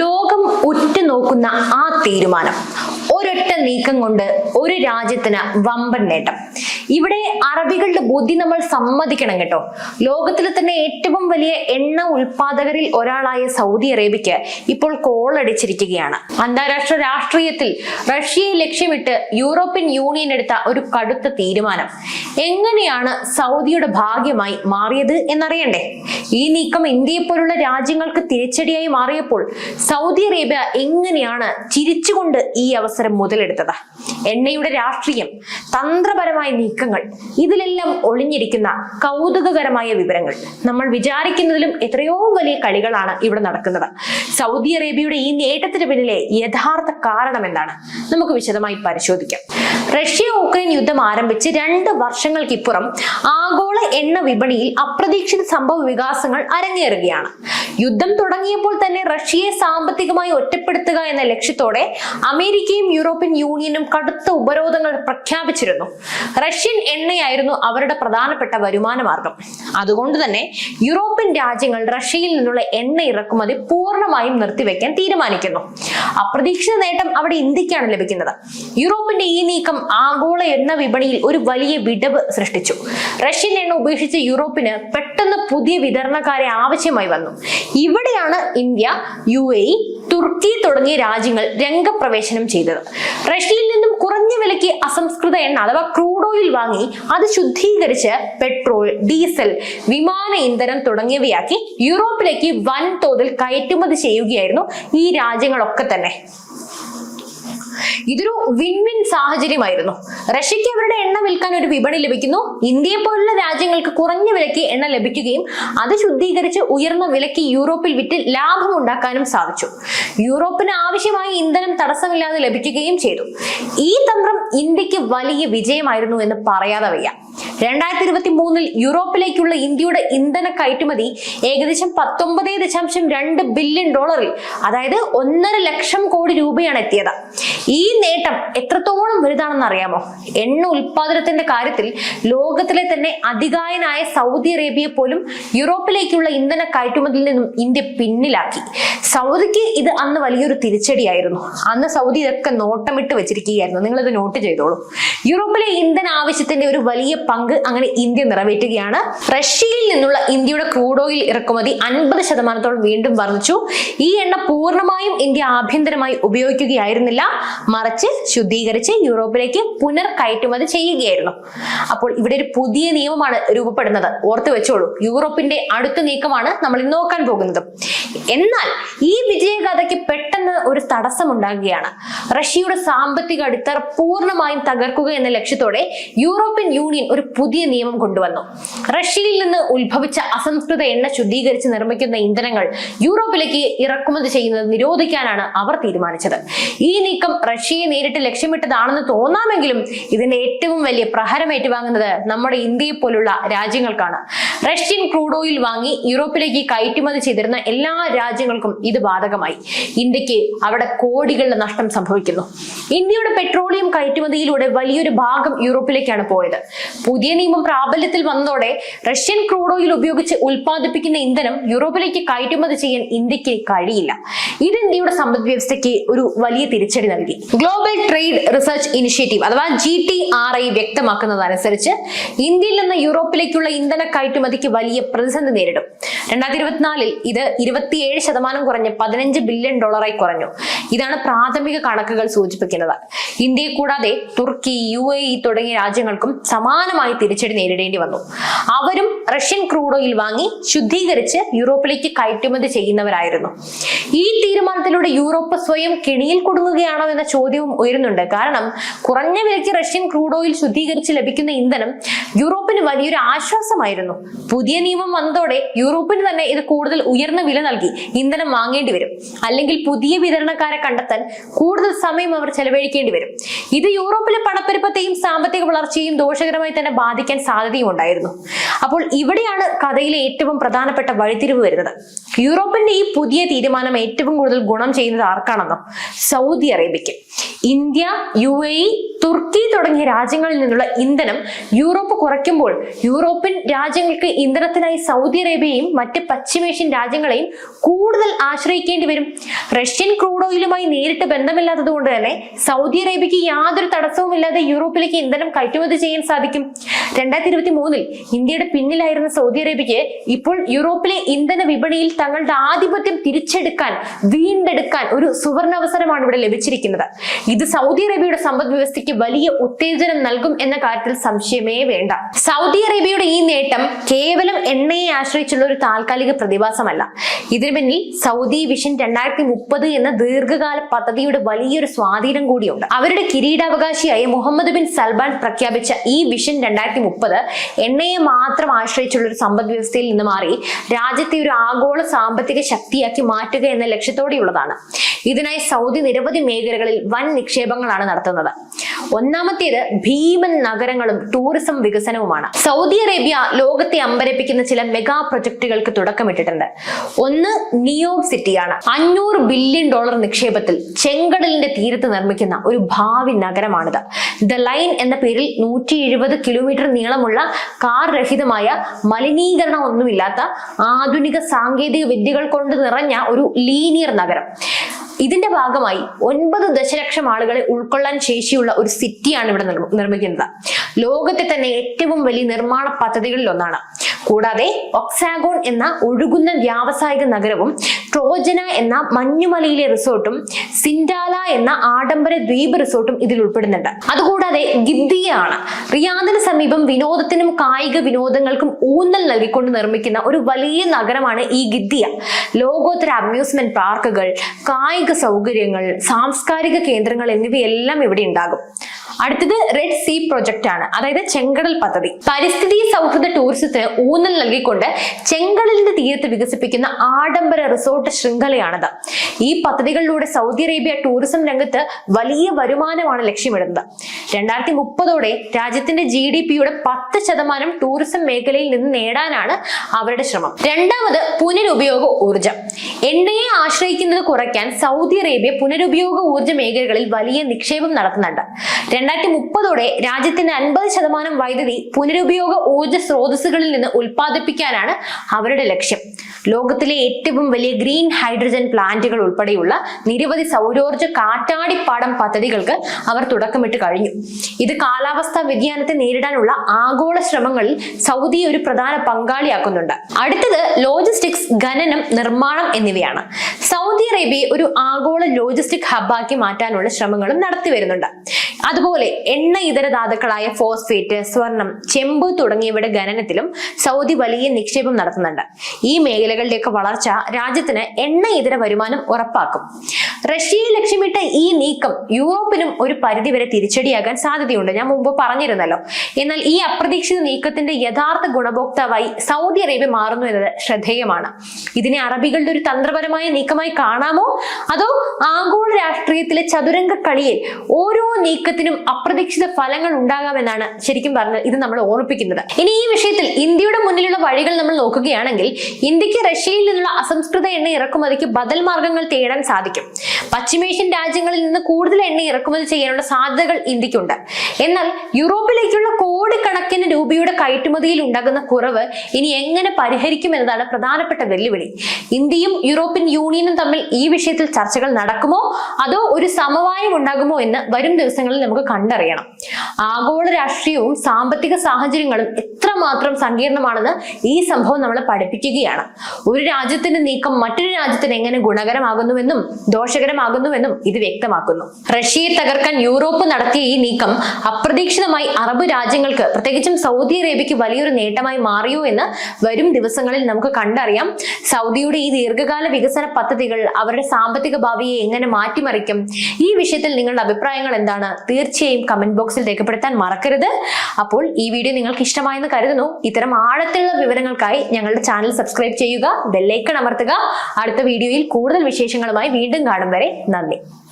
ലോകം ഉറ്റുനോക്കുന്ന ആ തീരുമാനം. ഒരൊറ്റ നീക്കം കൊണ്ട് ഒരു രാജ്യത്തിന് വമ്പൻ നേട്ടം. ഇവിടെ അറബികളുടെ ബുദ്ധി നമ്മൾ സമ്മതിക്കണം കേട്ടോ. ലോകത്തിലെ തന്നെ ഏറ്റവും വലിയ എണ്ണ ഉൽപാദകരിൽ ഒരാളായ സൗദി അറേബ്യക്ക് ഇപ്പോൾ കോളടിച്ചിരിക്കുകയാണ് അന്താരാഷ്ട്ര രാഷ്ട്രീയത്തിൽ റഷ്യയെ ലക്ഷ്യമിട്ട് യൂറോപ്യൻ യൂണിയൻ എടുത്ത ഒരു കടുത്ത തീരുമാനം. എങ്ങനെയാണ് സൗദിയുടെ ഭാഗ്യമായി മാറിയത് എന്നറിയണ്ടേ? ഈ നീക്കം ഇന്ത്യയെ പോലുള്ള രാജ്യങ്ങൾക്ക് തിരിച്ചടിയായി മാറിയപ്പോൾ സൗദി അറേബ്യ എങ്ങനെയാണ് ചിരിച്ചുകൊണ്ട് ഈ അവസരം മുതലെടുത്തത്? എണ്ണയുടെ രാഷ്ട്രീയം തന്ത്രപരമായ നീക്കങ്ങൾ. ഇതിലെല്ലാം ഒളിഞ്ഞിരിക്കുന്ന കൗതുകകരമായ വിവരങ്ങൾ. നമ്മൾ വിചാരിക്കുന്നതിലും എത്രയോ വലിയ കളികളാണ് ഇവിടെ നടക്കുന്നത്. സൗദി അറേബ്യയുടെ ഈ നേട്ടത്തിന് പിന്നിലെ യഥാർത്ഥ കാരണം എന്താണ്? നമുക്ക് വിശദമായി പരിശോധിക്കാം. റഷ്യ ഉക്രൈൻ യുദ്ധം ആരംഭിച്ച് രണ്ട് വർഷങ്ങൾക്കിപ്പുറം ആഗോള എണ്ണ വിപണിയിൽ അപ്രതീക്ഷിത സംഭവ വികാസങ്ങൾ അരങ്ങേറുകയാണ്. യുദ്ധം തുടങ്ങിയപ്പോൾ തന്നെ റഷ്യയെ സാമ്പത്തികമായി ഒറ്റപ്പെടുത്തുക എന്ന ലക്ഷ്യത്തോടെ അമേരിക്കയും യൂറോപ്യൻ യൂണിയനും കടുത്ത ഉപരോധങ്ങൾ പ്രഖ്യാപിച്ചിരുന്നു. റഷ്യൻ എണ്ണയായിരുന്നു അവരുടെ പ്രധാനപ്പെട്ട വരുമാന മാർഗം. അതുകൊണ്ട് തന്നെ യൂറോപ്യൻ രാജ്യങ്ങൾ റഷ്യയിൽ നിന്നുള്ള എണ്ണ ഇറക്കുമതി പൂർണമായും നിർത്തിവെക്കാൻ തീരുമാനിക്കുന്നു. അപ്രതീക്ഷിത നേട്ടം അവിടെ ഇന്ത്യക്കാണ് ലഭിക്കുന്നത്. യൂറോപ്പിന്റെ ഈ നീക്കം ആഗോള എണ്ണ വിപണിയിൽ ഒരു വലിയ വിടവ് സൃഷ്ടിച്ചു. റഷ്യൻ എണ്ണ ഉപേക്ഷിച്ച് യൂറോപ്പിന് പെട്ടെന്ന് പുതിയ വിതരണക്കാരെ ആവശ്യമായി വന്നു. ഇവിടെയാണ് ഇന്ത്യ യു എ തുർക്കി തുടങ്ങിയ രാജ്യങ്ങൾ രംഗപ്രവേശനം ചെയ്തത്. റഷ്യയിൽ നിന്നും കുറഞ്ഞ വിലയ്ക്ക് അസംസ്കൃത എണ്ണ അഥവാ ക്രൂഡ് ഓയിൽ വാങ്ങി അത് ശുദ്ധീകരിച്ച് പെട്രോൾ ഡീസൽ വിമാന ഇന്ധനം തുടങ്ങിയവയാക്കി യൂറോപ്പിലേക്ക് വൻതോതിൽ കയറ്റുമതി ചെയ്യുകയായിരുന്നു ഈ രാജ്യങ്ങളൊക്കെ തന്നെ. ഇതൊരു വിൻ വിൻ സാഹചര്യമായിരുന്നു. റഷ്യക്ക് അവരുടെ എണ്ണ വിൽക്കാൻ ഒരു വിപണി ലഭിക്കുന്നു. ഇന്ത്യയെ പോലുള്ള രാജ്യങ്ങൾക്ക് കുറഞ്ഞ വിലയ്ക്ക് എണ്ണ ലഭിക്കുകയും അത് ശുദ്ധീകരിച്ച് ഉയർന്ന വിലയ്ക്ക് യൂറോപ്പിൽ വിറ്റ് ലാഭം ഉണ്ടാക്കാനും സാധിച്ചു. യൂറോപ്പിന് ആവശ്യമായ ഇന്ധനം തടസ്സമില്ലാതെ ലഭിക്കുകയും ചെയ്തു. ഈ തന്ത്രം ഇന്ത്യയ്ക്ക് വലിയ വിജയമായിരുന്നു എന്ന് പറയാതെ വയ്യ. രണ്ടായിരത്തി ഇരുപത്തി മൂന്നിൽ യൂറോപ്പിലേക്കുള്ള ഇന്ത്യയുടെ ഇന്ധന കയറ്റുമതി ഏകദേശം പത്തൊമ്പത് ദശാംശം രണ്ട് ബില്യൺ ഡോളറിൽ അതായത് ഒന്നര ലക്ഷം കോടി രൂപയാണ് എത്തിയത്. ഈ നേട്ടം എത്രത്തോളം വലുതാണെന്ന് അറിയാമോ? എണ്ണ ഉൽപാദനത്തിന്റെ കാര്യത്തിൽ ലോകത്തിലെ തന്നെ അധികായനായ സൗദി അറേബ്യ പോലും യൂറോപ്പിലേക്കുള്ള ഇന്ധന കയറ്റുമതിയിൽ നിന്നും ഇന്ത്യ പിന്നിലാക്കി. സൗദിക്ക് ഇത് അന്ന് വലിയൊരു തിരിച്ചടിയായിരുന്നു. അന്ന് സൗദി ഇതൊക്കെ നോട്ടമിട്ട് വെച്ചിരിക്കുകയായിരുന്നു. നിങ്ങൾ ഇത് നോട്ട് ചെയ്തോളൂ. യൂറോപ്പിലെ ഇന്ധന ആവശ്യത്തിന്റെ ഒരു വലിയ പങ്ക് അങ്ങനെ ഇന്ത്യ നിറവേറ്റുകയാണ്. റഷ്യയിൽ നിന്നുള്ള ഇന്ത്യയുടെ ക്രൂഡ് ഓയിൽ ഇറക്കുമതി അൻപത് ശതമാനത്തോളം വീണ്ടും വർദ്ധിച്ചു. ഈ എണ്ണ പൂർണമായും ഇന്ത്യ ആഭ്യന്തരമായി ഉപയോഗിക്കുകയായിരുന്നില്ല. മറിച്ച് ശുദ്ധീകരിച്ച് യൂറോപ്പിലേക്ക് പുനർ കയറ്റുമതി ചെയ്യുകയായിരുന്നു. അപ്പോൾ ഇവിടെ ഒരു പുതിയ നിയമമാണ് രൂപപ്പെടുന്നത്. ഓർത്തു വെച്ചോളൂ. യൂറോപ്പിന്റെ അടുത്ത നീക്കമാണ് നമ്മൾ നോക്കാൻ പോകുന്നത്. എന്നാൽ ഈ വിജയഗാഥയ്ക്ക് പെട്ടെന്ന് ഒരു തടസ്സം ഉണ്ടാകുകയാണ് റഷ്യയുടെ സാമ്പത്തിക അടിത്തറ പൂർണമായും തകർക്കുക എന്ന ലക്ഷ്യത്തോടെ യൂറോപ്യൻ യൂണിയൻ ഒരു പുതിയ നിയമം കൊണ്ടുവന്നു. റഷ്യയിൽ നിന്ന് ഉത്ഭവിച്ച അസംസ്കൃത എണ്ണ ശുദ്ധീകരിച്ച് നിർമ്മിക്കുന്ന ഇന്ധനങ്ങൾ യൂറോപ്പിലേക്ക് ഇറക്കുമതി ചെയ്യുന്നത് നിരോധിക്കാനാണ് അവർ തീരുമാനിച്ചത്. ഈ നീക്കം റഷ്യയെ നേരിട്ട് ലക്ഷ്യമിട്ടതാണെന്ന് തോന്നാമെങ്കിലും ഇതിന്റെ ഏറ്റവും വലിയ പ്രഹരം ഏറ്റുവാങ്ങുന്നത് നമ്മുടെ ഇന്ത്യയെ പോലുള്ള രാജ്യങ്ങൾക്കാണ്. റഷ്യൻ ക്രൂഡ് ഓയിൽ വാങ്ങി യൂറോപ്പിലേക്ക് കയറ്റുമതി ചെയ്തിരുന്ന എല്ലാ രാജ്യങ്ങൾക്കും ഇത് ബാധകമായി. ഇന്ത്യയ്ക്ക് അവിടെ കോടികളുടെ നഷ്ടം സംഭവിക്കുന്നു. ഇന്ത്യയുടെ പെട്രോളിയം കയറ്റുമതിയിലൂടെ വലിയൊരു ഭാഗം യൂറോപ്പിലേക്കാണ് പോയത്. പുതിയ നിയമം പ്രാബല്യത്തിൽ വന്നതോടെ റഷ്യൻ ക്രൂഡ് ഓയിൽ ഉപയോഗിച്ച് ഉൽപ്പാദിപ്പിക്കുന്ന ഇന്ധനം യൂറോപ്പിലേക്ക് കയറ്റുമതി ചെയ്യാൻ ഇന്ത്യയ്ക്ക് കഴിയില്ല. ഇത് ഇന്ത്യയുടെ സമ്പദ് വ്യവസ്ഥയ്ക്ക് ഒരു വലിയ തിരിച്ചടി നൽകി. ഗ്ലോബൽ ട്രേഡ് റിസർച്ച് ഇനിഷ്യേറ്റീവ് അഥവാ ജി ടി ആർ ഐ വ്യക്തമാക്കുന്നതനുസരിച്ച് ഇന്ത്യയിൽ നിന്ന് യൂറോപ്പിലേക്കുള്ള ഇന്ധന കയറ്റുമതിക്ക് വലിയ പ്രതിസന്ധി നേരിടും. രണ്ടായിരത്തി ഇരുപത്തിനാലിൽ ഇത് ഇരുപത്തിയേഴ് ശതമാനം കുറഞ്ഞ് പതിനഞ്ച് ബില്യൺ ഡോളറായി കുറഞ്ഞു. ഇതാണ് പ്രാഥമിക കണക്കുകൾ സൂചിപ്പിക്കുന്നത്. ഇന്ത്യയെ കൂടാതെ തുർക്കി യു തുടങ്ങിയ രാജ്യങ്ങൾക്കും സമാനമായി തിരിച്ചടി നേരിടേണ്ടി വന്നു. അവരും റഷ്യൻ ക്രൂഡ് ഓയിൽ വാങ്ങി ശുദ്ധീകരിച്ച് യൂറോപ്പിലേക്ക് കയറ്റുമതി ചെയ്യുന്നവരായിരുന്നു. ഈ തീരുമാനത്തിലൂടെ യൂറോപ്പ് സ്വയം കെണിയിൽ കൊടുങ്ങുകയാണോ എന്ന ചോദ്യവും ഉയരുന്നുണ്ട്. കാരണം കുറഞ്ഞ വിലയ്ക്ക് റഷ്യൻ ക്രൂഡ് ഓയിൽ ശുദ്ധീകരിച്ച് ലഭിക്കുന്ന ഇന്ധനം യൂറോപ്പിന് വലിയൊരു ആശ്വാസമായിരുന്നു. പുതിയ നിയമം വന്നതോടെ യൂറോപ്പിന് തന്നെ ഇത് കൂടുതൽ ഉയർന്ന വില നൽകി ഇന്ധനം വാങ്ങേണ്ടി വരും. അല്ലെങ്കിൽ പുതിയ വിതരണക്കാരെ കണ്ടെത്താൻ കൂടുതൽ സമയം അവർ ചെലവഴിക്കേണ്ടി വരും. ഇത് യൂറോപ്പിലെ പണപ്പെരുപ്പത്തെയും സാമ്പത്തിക വളർച്ചയെയും ദോഷകരമായി തന്നെ ബാധിക്കാൻ സാധ്യതയും ഉണ്ടായിരുന്നു അപ്പോൾ ഇവിടെയാണ് കഥയിലെ ഏറ്റവും പ്രധാനപ്പെട്ട വഴിത്തിരിവ് വരുന്നത്. യൂറോപ്പിന്റെ ഈ പുതിയ തീരുമാനം ഏറ്റവും കൂടുതൽ ഗുണം ചെയ്യുന്നത് ആർക്കാണെന്നോ? സൗദി അറേബ്യയ്ക്ക്. ഇന്ത്യ യു എ ഇ തുർക്കി തുടങ്ങിയ രാജ്യങ്ങളിൽ നിന്നുള്ള ഇന്ധനം യൂറോപ്പ് കുറയ്ക്കുമ്പോൾ യൂറോപ്യൻ രാജ്യങ്ങൾക്ക് ഇന്ധനത്തിനായി സൗദി അറേബ്യയും മറ്റ് പശ്ചിമേഷ്യൻ രാജ്യങ്ങളെയും കൂടുതൽ ആശ്രയിക്കേണ്ടി വരും. റഷ്യൻ ക്രൂഡ് ഓയിലുമായി നേരിട്ട് ബന്ധമില്ലാത്തത് കൊണ്ട് തന്നെ സൗദി അറേബ്യയ്ക്ക് യാതൊരു തടസ്സവുമില്ലാതെ യൂറോപ്പിലേക്ക് ഇന്ധനം കയറ്റുമതി ചെയ്യാൻ സാധിക്കും. രണ്ടായിരത്തി ഇരുപത്തി മൂന്നിൽ ഇന്ത്യയുടെ പിന്നിലായിരുന്ന സൗദി അറേബ്യയ്ക്ക് ഇപ്പോൾ യൂറോപ്പിലെ ഇന്ധന വിപണിയിൽ തങ്ങളുടെ ആധിപത്യം തിരിച്ചെടുക്കാൻ വീണ്ടെടുക്കാൻ ഒരു സുവർണാവസരമാണ് ഇവിടെ ലഭിച്ചിരിക്കുന്നത്. ഇത് സൗദി അറേബ്യയുടെ സമ്പദ് വ്യവസ്ഥയ്ക്ക് വലിയ ഉത്തേജനം നൽകും എന്ന കാര്യത്തിൽ സംശയമേ വേണ്ട. സൗദി അറേബ്യയുടെ ഈ നേട്ടം കേവലം എണ്ണയെ ആശ്രയിച്ചുള്ള ഒരു താൽക്കാലിക പ്രതിഭാസമല്ല. ഇതിനു പിന്നിൽ സൗദി വിഷൻ രണ്ടായിരത്തി മുപ്പത് എന്ന ദീർഘകാല പദ്ധതിയുടെ വലിയൊരു സ്വാധീനം കൂടിയുണ്ട്. അവരുടെ കിരീടാവകാശിയായ മുഹമ്മദ് ബിൻ സൽമാൻ പ്രഖ്യാപിച്ച ഈ വിഷൻ രണ്ടായിരത്തി മുപ്പത്. എണ്ണയെ മാത്രം ആശ്രയിച്ചുള്ള ഒരു സമ്പദ് വ്യവസ്ഥയിൽ നിന്ന് മാറി രാജ്യത്തെ ഒരു ആഗോള സാമ്പത്തിക ശക്തിയാക്കി മാറ്റുക എന്ന ലക്ഷ്യത്തോടെയുള്ളതാണ്. ഇതിനായി സൗദി നിരവധി മേഖലകളിൽ വൻ നിക്ഷേപങ്ങളാണ് നടത്തുന്നത്. ഒന്നാമത്തേത് ഭീമൻ നഗരങ്ങളും ടൂറിസം വികസനവുമാണ്. സൗദി അറേബ്യ ലോകത്തെ അമ്പരപ്പിക്കുന്ന ചില മെഗാ പ്രൊജക്ടുകൾക്ക് തുടക്കമിട്ടിട്ടുണ്ട്. ഒന്ന് നിയോ സിറ്റിയാണ് അഞ്ഞൂറ് ബില്യൺ ഡോളർ നിക്ഷേപത്തിൽ ചെങ്കടലിന്റെ തീരത്ത് നിർമ്മിക്കുന്ന ഒരു ഭാവി നഗരമാണിത്. ദ ലൈൻ എന്ന പേരിൽ നൂറ്റി കിലോമീറ്റർ നീളമുള്ള കാർ രഹിതമായ മലിനീകരണം ഒന്നുമില്ലാത്ത ആധുനിക സാങ്കേതിക വിദ്യകൾ കൊണ്ട് നിറഞ്ഞ ഒരു ലീനിയർ നഗരം. ഇതിന്റെ ഭാഗമായി ഒൻപത് ദശലക്ഷം ആളുകളെ ഉൾക്കൊള്ളാൻ ശേഷിയുള്ള ഒരു സിറ്റിയാണ് ഇവിടെ നിർമ്മ- നിർമ്മിക്കുന്നത്. ലോകത്തെ തന്നെ ഏറ്റവും വലിയ നിർമ്മാണ പദ്ധതികളിൽ ഒന്നാണ് കൂടാതെ ഒക്സാഗോൺ എന്ന ഒഴുകുന്ന വ്യാവസായിക നഗരവും ട്രോജന എന്ന മഞ്ഞുമലയിലെ റിസോർട്ടും സിൻഡാല എന്ന ആഡംബര ദ്വീപ് റിസോർട്ടും ഇതിൽ ഉൾപ്പെടുന്നുണ്ട്. അതുകൂടാതെ ഗിദ്ദിയ ആണ് റിയാദിന് സമീപം വിനോദത്തിനും കായിക വിനോദങ്ങൾക്കും ഊന്നൽ നൽകിക്കൊണ്ട് നിർമ്മിക്കുന്ന ഒരു വലിയ നഗരമാണ് ഈ ഗിദ്ദിയ ലോകോത്തര അമ്യൂസ്മെന്റ് പാർക്കുകൾ കായിക സൗകര്യങ്ങൾ സാംസ്കാരിക കേന്ദ്രങ്ങൾ എന്നിവയെല്ലാം ഇവിടെ ഉണ്ടാകും. അടുത്തത് റെഡ് സീ പ്രൊജക്ട് ആണ്. അതായത് ചെങ്കടൽ പദ്ധതി. പരിസ്ഥിതി സൗഹൃദ ടൂറിസത്തിന് ഊന്നൽ നൽകിക്കൊണ്ട് ചെങ്കടലിന്റെ തീരത്ത് വികസിപ്പിക്കുന്ന ആഡംബര റിസോർട്ട് ശൃംഖലയാണിത്. ഈ പദ്ധതികളിലൂടെ സൗദി അറേബ്യ ടൂറിസം രംഗത്ത് വലിയ വരുമാനമാണ് ലക്ഷ്യമിടുന്നത്. രണ്ടായിരത്തി മുപ്പതോടെ രാജ്യത്തിന്റെ ജി ഡി പിയുടെ പത്ത് ശതമാനം ടൂറിസം മേഖലയിൽ നിന്ന് നേടാനാണ് അവരുടെ ശ്രമം. രണ്ടാമത് പുനരുപയോഗ ഊർജം എണ്ണയെ ആശ്രയിക്കുന്നത് കുറയ്ക്കാൻ സൗദി അറേബ്യ പുനരുപയോഗ ഊർജ മേഖലകളിൽ വലിയ നിക്ഷേപം നടത്തുന്നുണ്ട്. രണ്ടായിരത്തി മുപ്പതോടെ രാജ്യത്തിന്റെ അൻപത് ശതമാനം വൈദ്യുതി പുനരുപയോഗ ഊർജ സ്രോതസ്സുകളിൽ നിന്ന് ഉൽപ്പാദിപ്പിക്കാനാണ് അവരുടെ ലക്ഷ്യം. ലോകത്തിലെ ഏറ്റവും വലിയ ഗ്രീൻ ഹൈഡ്രജൻ പ്ലാന്റുകൾ ഉൾപ്പെടെയുള്ള നിരവധി സൗരോർജ കാറ്റാടിപ്പാടം പദ്ധതികൾക്ക് അവർ തുടക്കമിട്ട് കഴിഞ്ഞു. ഇത് കാലാവസ്ഥാ വ്യതിയാനത്തെ നേരിടാനുള്ള ആഗോള ശ്രമങ്ങളിൽ സൗദി ഒരു പ്രധാന പങ്കാളിയാക്കുന്നുണ്ട്. അടുത്തത് ലോജിസ്റ്റിക്സ് ഖനനം നിർമ്മാണം എന്നിവയാണ്. സൗദി അറേബ്യയെ ഒരു ആഗോള ലോജിസ്റ്റിക് ഹബ്ബാക്കി മാറ്റാനുള്ള ശ്രമങ്ങളും നടത്തി വരുന്നുണ്ട്. അതുപോലെ എണ്ണ ഇതര ധാതുക്കളായ ഫോസ്ഫേറ്റ് സ്വർണം ചെമ്പ് തുടങ്ങിയവയുടെ ഖനനത്തിലും സൗദി വലിയ നിക്ഷേപം നടത്തുന്നുണ്ട്. ഈ മേഖലകളുടെയൊക്കെ വളർച്ച രാജ്യത്തിന് എണ്ണ ഇതര വരുമാനം ഉറപ്പാക്കും. റഷ്യയെ ലക്ഷ്യമിട്ട ഈ നീക്കം യൂറോപ്പിനും ഒരു പരിധിവരെ തിരിച്ചടിയാകാൻ സാധ്യതയുണ്ട്. ഞാൻ മുമ്പ് പറഞ്ഞിരുന്നല്ലോ. എന്നാൽ ഈ അപ്രതീക്ഷിത നീക്കത്തിന്റെ യഥാർത്ഥ ഗുണഭോക്താവായി സൗദി അറേബ്യ മാറുന്നു എന്നത് ശ്രദ്ധേയമാണ്. ഇതിനെ അറബികളുടെ ഒരു തന്ത്രപരമായ നീക്കമായി കാണാമോ? അതോ ആഗോള രാഷ്ട്രീയത്തിലെ ചതുരംഗ കളിയിൽ ഓരോ നീക്കത്തിനും അപ്രതീക്ഷിത ഫലങ്ങൾ ഉണ്ടാകാമെന്നാണ് ശരിക്കും പറഞ്ഞത് ഇത് നമ്മൾ ഓർമ്മിപ്പിക്കുന്നത്. ഇനി ഈ വിഷയത്തിൽ ഇന്ത്യയുടെ മുന്നിലുള്ള വഴികൾ നമ്മൾ നോക്കുകയാണെങ്കിൽ ഇന്ത്യയ്ക്ക് റഷ്യയിൽ നിന്നുള്ള അസംസ്കൃത എണ്ണ ഇറക്കുമതിക്ക് ബദൽ മാർഗങ്ങൾ തേടാൻ സാധിക്കും. പശ്ചിമേഷ്യൻ രാജ്യങ്ങളിൽ നിന്ന് കൂടുതൽ എണ്ണ ഇറക്കുമതി ചെയ്യാനുള്ള സാധ്യതകൾ ഇന്ത്യക്കുണ്ട്. എന്നാൽ യൂറോപ്പിലേക്കുള്ള കോടിക്കണക്കിന് രൂപയുടെ കയറ്റുമതിയിൽ ഉണ്ടാകുന്ന കുറവ് ഇനി എങ്ങനെ പരിഹരിക്കും എന്നതാണ് പ്രധാനപ്പെട്ട വെല്ലുവിളി. ഇന്ത്യയും യൂറോപ്യൻ യൂണിയനും തമ്മിൽ ഈ വിഷയത്തിൽ ചർച്ചകൾ നടക്കുമോ? അതോ ഒരു സമവായം ഉണ്ടാകുമോ എന്ന് വരും ദിവസങ്ങളിൽ നമുക്ക് കണ്ടറിയണം. ആഗോള രാഷ്ട്രീയവും സാമ്പത്തിക സാഹചര്യങ്ങളും എത്രമാത്രം സങ്കീർണമാണെന്ന് ഈ സംഭവം നമ്മളെ പഠിപ്പിക്കുകയാണ്. ഒരു രാജ്യത്തിന്റെ നീക്കം മറ്റൊരു രാജ്യത്തിന് എങ്ങനെ ഗുണകരമാകുന്നുവെന്നും ദോഷകരമാകുന്നുവെന്നും ഇത് വ്യക്തമാക്കുന്നു. റഷ്യയെ തകർക്കാൻ യൂറോപ്പ് നടത്തിയ ഈ നീക്കം അപ്രതീക്ഷിതമായി അറബ് രാജ്യങ്ങൾക്ക് പ്രത്യേകിച്ചും സൗദി അറേബ്യക്ക് വലിയൊരു നേട്ടമായി മാറിയോ എന്ന് വരും ദിവസങ്ങളിൽ നമുക്ക് കണ്ടറിയാം. സൗദിയുടെ ഈ ദീർഘകാല വികസന പദ്ധതികൾ അവരുടെ സാമ്പത്തിക ഭാവിയെ എങ്ങനെ മാറ്റിമറിക്കും? ഈ വിഷയത്തിൽ നിങ്ങളുടെ അഭിപ്രായങ്ങൾ എന്താണ്? തീർച്ചയായും കമന്റ് ബോക്സിൽ രേഖപ്പെടുത്താൻ മറക്കരുത്. അപ്പോൾ ഈ വീഡിയോ നിങ്ങൾക്ക് ഇഷ്ടമായെന്ന് കരുതുന്നു. ഇത്തരം ആഴത്തിലുള്ള വിവരങ്ങൾക്കായി ഞങ്ങളുടെ ചാനൽ സബ്സ്ക്രൈബ് ചെയ്യുക ബെല്ലൈക്കൺ അമർത്തുക. അടുത്ത വീഡിയോയിൽ കൂടുതൽ വിശേഷങ്ങളുമായി വീണ്ടും കാണും വരെ. നന്ദി.